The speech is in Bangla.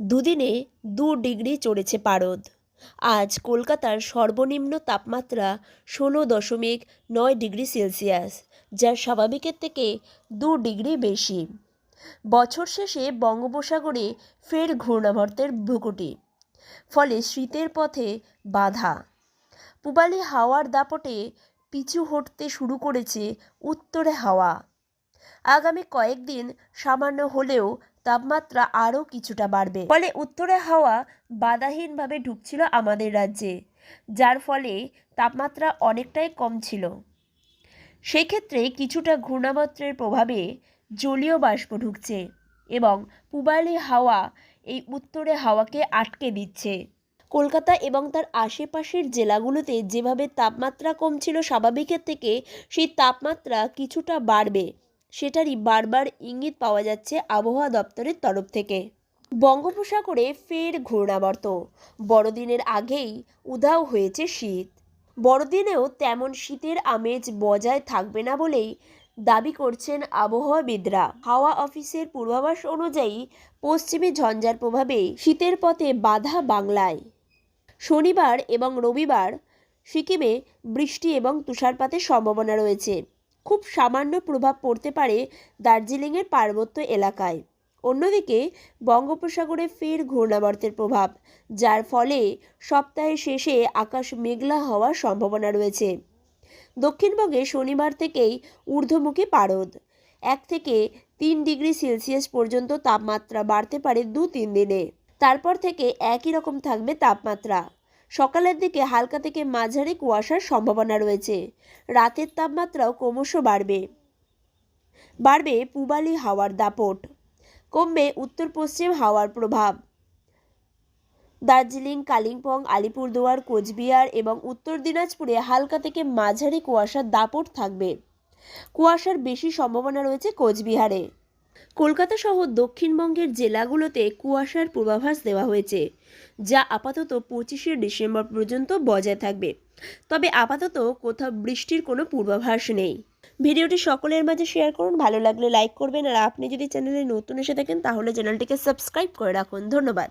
দুদিনে দু ডিগ্রি চড়েছে পারদ। আজ কলকাতার সর্বনিম্ন তাপমাত্রা ষোলো দশমিক নয় ডিগ্রি সেলসিয়াস, যা স্বাভাবিকের থেকে দু ডিগ্রি বেশি। বছর শেষে বঙ্গোপসাগরে ফের ঘূর্ণাবর্তের ভ্রুকুটি, ফলে শীতের পথে বাধা। পূবালি হাওয়ার দাপটে পিছু হটতে শুরু করেছে উত্তরে হাওয়া। আগামী কয়েকদিন সামান্য হলেও তাপমাত্রা আরও কিছুটা বাড়বে। ফলে উত্তরে হাওয়া বাধাহীনভাবে ঢুকছিল আমাদের রাজ্যে, যার ফলে তাপমাত্রা অনেকটাই কম ছিল। সেক্ষেত্রে কিছুটা ঘূর্ণাবর্তের প্রভাবে জলীয় বাষ্প ঢুকছে এবং পূবালি হাওয়া এই উত্তরে হাওয়াকে আটকে দিচ্ছে। কলকাতা এবং তার আশেপাশের জেলাগুলোতে যেভাবে তাপমাত্রা কমছিল স্বাভাবিকের থেকে সেই তাপমাত্রা কিছুটা বাড়বে। সেটারই বারবার ইঙ্গিত পাওয়া যাচ্ছে আবহাওয়া দপ্তরের তরফ থেকে। বঙ্গোপসাগরে ফের ঘূর্ণাবর্ত। বড়দিনের আগেই উধাও হয়েছে শীত। বড়দিনেও তেমন শীতের আমেজ বজায় থাকবে না বলেই দাবি করছেন আবহাওয়াবিদরা। হাওয়া অফিসের পূর্বাভাস অনুযায়ী পশ্চিমী ঝঞ্ঝার প্রভাবে শীতের পথে বাধা বাংলায়। শনিবার এবং রবিবার সিকিমে বৃষ্টি এবং তুষারপাতের সম্ভাবনা রয়েছে। খুব সামান্য প্রভাব পড়তে পারে দার্জিলিংয়ের পার্বত্য এলাকায়। অন্যদিকে, বঙ্গোপসাগরে ফের ঘূর্ণাবর্তের প্রভাব, যার ফলে সপ্তাহের শেষে আকাশ মেঘলা হওয়ার সম্ভাবনা রয়েছে। দক্ষিণবঙ্গে শনিবার থেকেই ঊর্ধ্বমুখী পারদ, এক থেকে তিন ডিগ্রি সেলসিয়াস পর্যন্ত তাপমাত্রা বাড়তে পারে দু তিন দিনে। তারপর থেকে একই রকম থাকবে তাপমাত্রা। সকালের দিকে হালকা থেকে মাঝারি কুয়াশার সম্ভাবনা রয়েছে। রাতের তাপমাত্রাও ক্রমশ বাড়বে। বাড়বে পূবালি হাওয়ার দাপট। কমবে উত্তর পশ্চিম হাওয়ার প্রভাব। দার্জিলিং, কালিম্পং, আলিপুরদুয়ার, কোচবিহার এবং উত্তর দিনাজপুরে হালকা থেকে মাঝারি কুয়াশার দাপট থাকবে। কুয়াশার বেশি সম্ভাবনা রয়েছে কোচবিহারে। কলকাতা সহ দক্ষিণবঙ্গের জেলাগুলোতে কুয়াশার পূর্বাভাস দেওয়া হয়েছে, যা আপাতত পঁচিশে ডিসেম্বর পর্যন্ত বজায় থাকবে। তবে আপাতত কোথাও বৃষ্টির কোনো পূর্বাভাস নেই। ভিডিওটি সকলের মাঝে শেয়ার করুন, ভালো লাগলে লাইক করবেন। আর আপনি যদি চ্যানেলে নতুন এসে থাকেন, তাহলে চ্যানেলটিকে সাবস্ক্রাইব করে রাখুন। ধন্যবাদ।